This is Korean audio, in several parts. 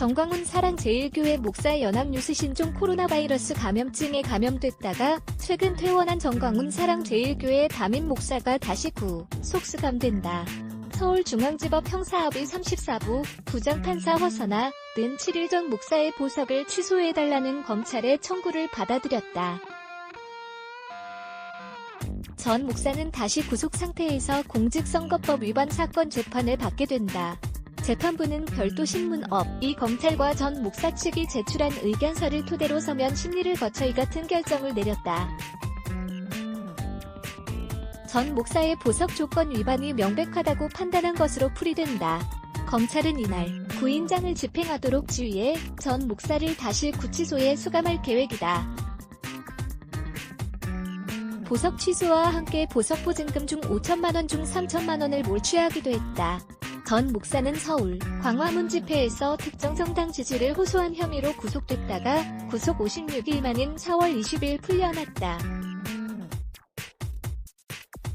정광훈 사랑제일교회 목사 연합뉴스 신종 코로나 바이러스 감염증에 감염됐다가 최근 퇴원한 정광훈 사랑제일교회 담임 목사가 다시 구 속수감된다. 서울중앙지법 형사합의 34부 부장판사 허선아 는 7일 전 목사의 보석을 취소해달라는 검찰의 청구를 받아들였다. 전 목사는 다시 구속 상태에서 공직선거법 위반 사건 재판을 받게 된다. 재판부는 별도 신문업, 이 검찰과 전 목사 측이 제출한 의견서를 토대로 서면 심리를 거쳐 이 같은 결정을 내렸다. 전 목사의 보석 조건 위반이 명백하다고 판단한 것으로 풀이된다. 검찰은 이날 구인장을 집행하도록 지휘해 전 목사를 다시 구치소에 수감할 계획이다. 보석 취소와 함께 보석 보증금 중 5천만 원 중 3천만 원을 몰취하기도 했다. 전 목사는 서울 광화문 집회에서 특정 정당 지지를 호소한 혐의로 구속됐다가 구속 56일 만인 4월 20일 풀려났다.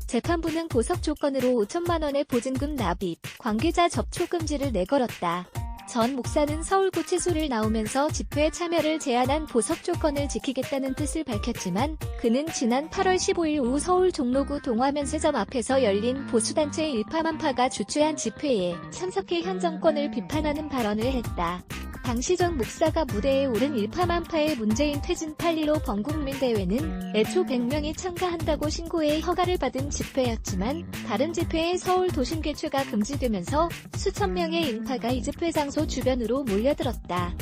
재판부는 보석 조건으로 5천만 원의 보증금 납입, 관계자 접촉 금지를 내걸었다. 전 목사는 서울구치소를 나오면서 집회 참여를 제한한 보석 조건을 지키겠다는 뜻을 밝혔지만 그는 지난 8월 15일 오후 서울 종로구 동화면세점 앞에서 열린 보수단체 일파만파가 주최한 집회에 참석해 현 정권을 비판하는 발언을 했다. 당시 전 목사가 무대에 오른 일파만파의 문재인 퇴진 8.15 범국민 대회는 애초 100명이 참가한다고 신고해 허가를 받은 집회였지만 다른 집회에 서울 도심 개최가 금지되면서 수천 명의 인파가 이 집회 장소 주변으로 몰려들었다.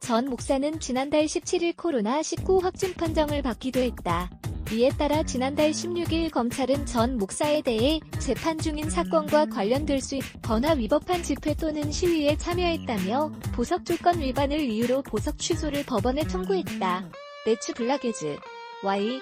전 목사는 지난달 17일 코로나19 확진 판정을 받기도 했다. 이에 따라 지난달 16일 검찰은 전 목사에 대해 재판 중인 사건과 관련될 수 있 거나 위법한 집회 또는 시위에 참여했다며 보석 조건 위반을 이유로 보석 취소를 법원에 청구했다. 매추 블라게즈 Y